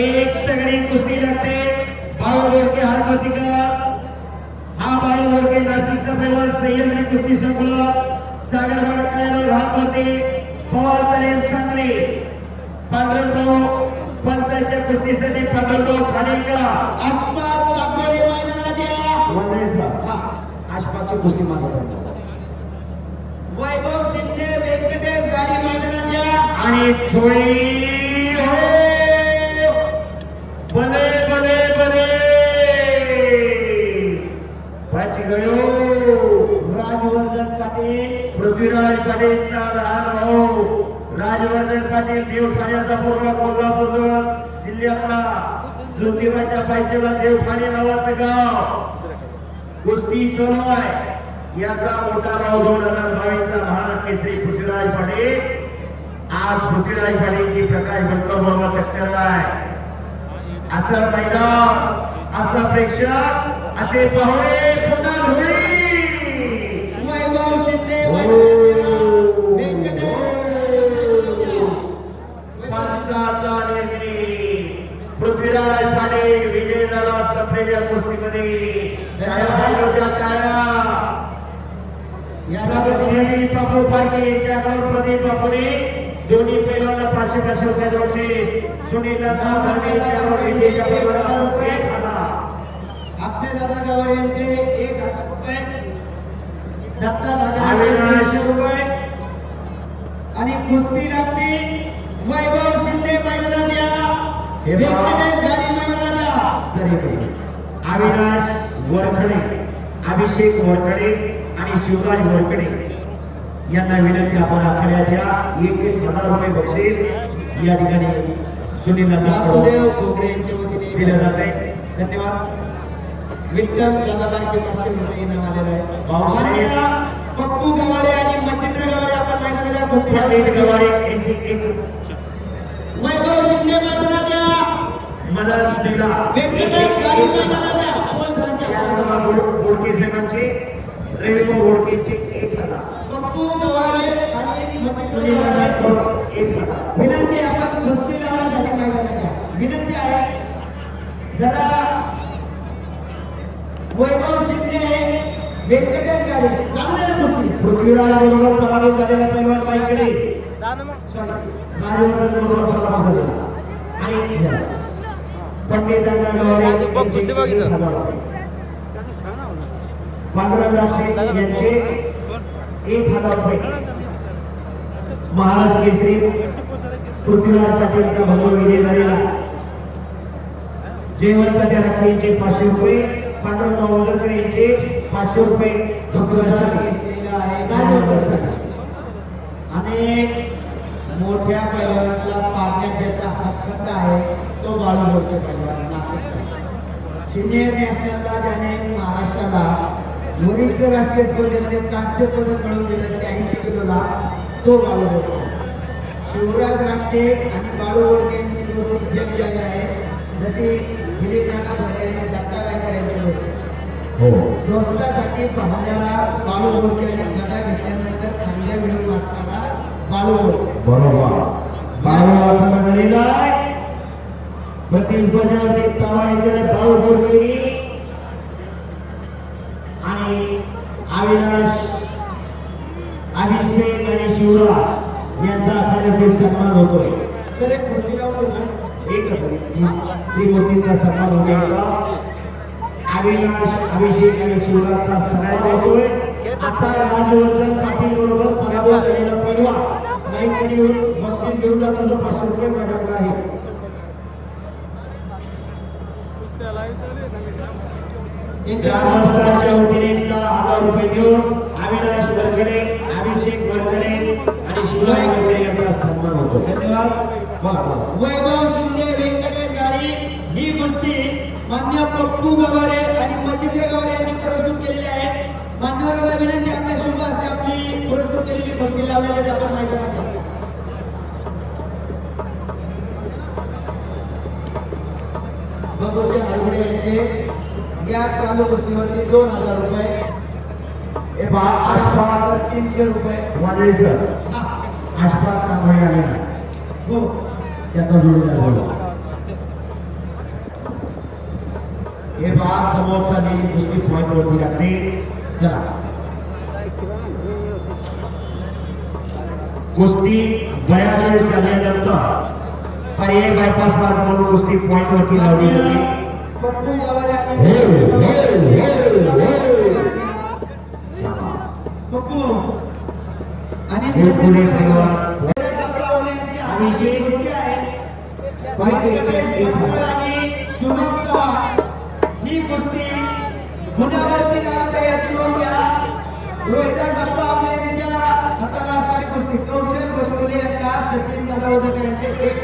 एक तगडी कुस्ती लागते भाऊ गोरके हार्मतिका हा भाऊ गोरके नाशिकचा पैलवान संयमने कुस्ती संकुल सागर भटकर हातवरती पवार तलेम सांगली पांढरगाव पंचायतच्या कुस्तीसाठी पांढरगाव ठाणेकर आसपास तांबोळी मैदानात या. वनरे सर हा. आसपासची कुस्ती मागत आहे. वैभव शिंदे व्यंकटेश गाडी मैदानात या. आणि छोळी हो. बने बने बले पाची गयो. राजवर्धन पाटील पृथ्वीराज पाटीलचा लहान भाऊ. राजवर्धन पाटील देवठाण्याचा पूर्ण कोल्हापूर जिल्ह्यातला ज्योतिबाच्या पायथ्याला देवठाणे नावाचं गाव. कुस्ती चालू याचा मोठा भाऊ दोन हजार बावीसचा महाराष्ट्र केसरी पृथ्वीराज पाटील. आज पृथ्वीराज पाटीलची प्रकाश भक्करबाबा टक्कर आहे. असं मैदान असं प्रेक्षक असे पाहुणे पुन्हा धुळी वैभव शिंदे हो. निर्णय पृथ्वीराज पाटील विजय झाला संपलेल्या कुस्तीमध्ये. बापू पाटील त्यावर प्रदीप बापूने दोन्ही पैलवांना पाचशे पाचशे रुपये द्यायचे सुनील. अक्षय दादा गवार यांचे एक हजार रुपये. दत्ता दादा रुपये. आणि कुस्ती लागली. वैभव शिंदे मैदानात या. हे. व्यंकटेश गाडी मैदानात या. अविनाश वरखडे अभिषेक वरखडे आणि शिवराज वरखडे. यांना विनंती आपण आखण्याच्या एक एक हज़ार रुपये बक्षीस या ठिकाणी सुनील वासुदेव घोगरे यांच्या वतीने दिलं जात आहे धन्यवाद विठ्ठल दादाबाईचे पाचशे रुपये इनाम आलेलं आहे भाऊसाहेब. पप्पू गवारे आणि मच्छिंद्र गवारे आपण प्रदीप गवारे यांची एक वैभव शिंदे मैदानात या मदन सिंगा गाडी मैदानात या आपण गोडके साहेबांचे रेणू गोडकेचे एक हज़ार पप्पू गवारे आणि मच्छिंद्र सुनील गवारे एक हजार विनंती आहे, आपण कुस्ती लावण्यासाठी मैदानात या विनंती आहे जरा वैभव शिंदे व्यंकटेश गाडी चालू आहे ना कुस्ती पृथ्वीराज बरोबर पराभूत झालेला पैलवान बाईकडे राजवर्धन बरोबर पराभूत झाला. आणि पंडितांना गौरव बघ, कुस्ती बघ इथं. एक हजार रुपये. पांडुरंग शेख यांचे एक हजार रुपये महाराज केसरी पृथ्वीराज पाटीलचा भगव विजय झालेला. जयवंत त्याराक्षीचे पाचशे रुपये पांडुरंग वंदरकर यांचे पाचशे रुपये भक्तसाठी अनेक मोठ्या पैलवानाला पाडण्यात ज्याचा हक्क आहे तो बाळू बोलतो पैलवान नाशिकचा सिनियर नॅशनलला ज्याने महाराष्ट्राला वरिष्ठ राष्ट्रीय स्पर्धेमध्ये कांस्य पदक मिळवून दिलं शहाऐंशी किलोला तो बाळू बोलतो शिवराज राक्षे आणि बाळू बोलके यांची दोस्ती जग झाली आहे जशी दिलीप नाना भोसले आणि दत्ता गायकर यांची दोस्ती हो. दोस्तासाठी पाहुण्याला बाळू बोलके आणि गदा घेतल्यानंतर चांगल्या मिळून लागताना बाळू बोलके बरोबर. बाबा झालेला प्रतिस्पर्ध्यावरती तावायचे आणि अविनाश अभिषेक आणि शिवराज यांचा अखाद्यातील सन्मान होतोय. तर एक लावून सन्मान होतो अविनाश अभिषेक आणि शिवराजचा सन्मान होतोय. आता राजवर्धन पाटील बरोबर पराभव झालेला पहिला लाईन घेऊन बक्षीस घेऊन जातो जो पाचशे रुपये माझ्याकडे आहे. ग्रामस्थांच्या वतीने दहा हजार रुपये देऊन अविनाश वरकडे अभिषेक वरकडे आणि शिवराज वरकडे यांचा सन्मान होतो. धन्यवाद. वैभव शिंदे व्यंकटेश गाडी ही कुस्ती मान्य पप्पू गवारे आणि मच्छिंद्र गवारे यांनी प्रस्तुत केलेली आहे. मान्यवरांना विनंती आपल्या शुभ असते आपली पुरस्कृत केलेली कुस्ती लावलेली आहे आपण मैदानात. या. बाबूशे हरगुडे यांचे या चालू कुस्तीवरती दोन हजार रुपये. आशपाळ तीनशे रुपये. वाजळे सर. आशपाळ कांबळे आले? हो. त्याचा जोडीदार बोला. हे बा समोरचा नेहमी कुस्ती पॉईंट वरती लागते चला. कुस्ती बऱ्याच वेळ झाल्यानंतर पर्यायी बायपास मार्ग म्हणून कुस्ती पॉईंट वरती लावली होती पप्पू ही घ्या कौशल सचिन यांचे एक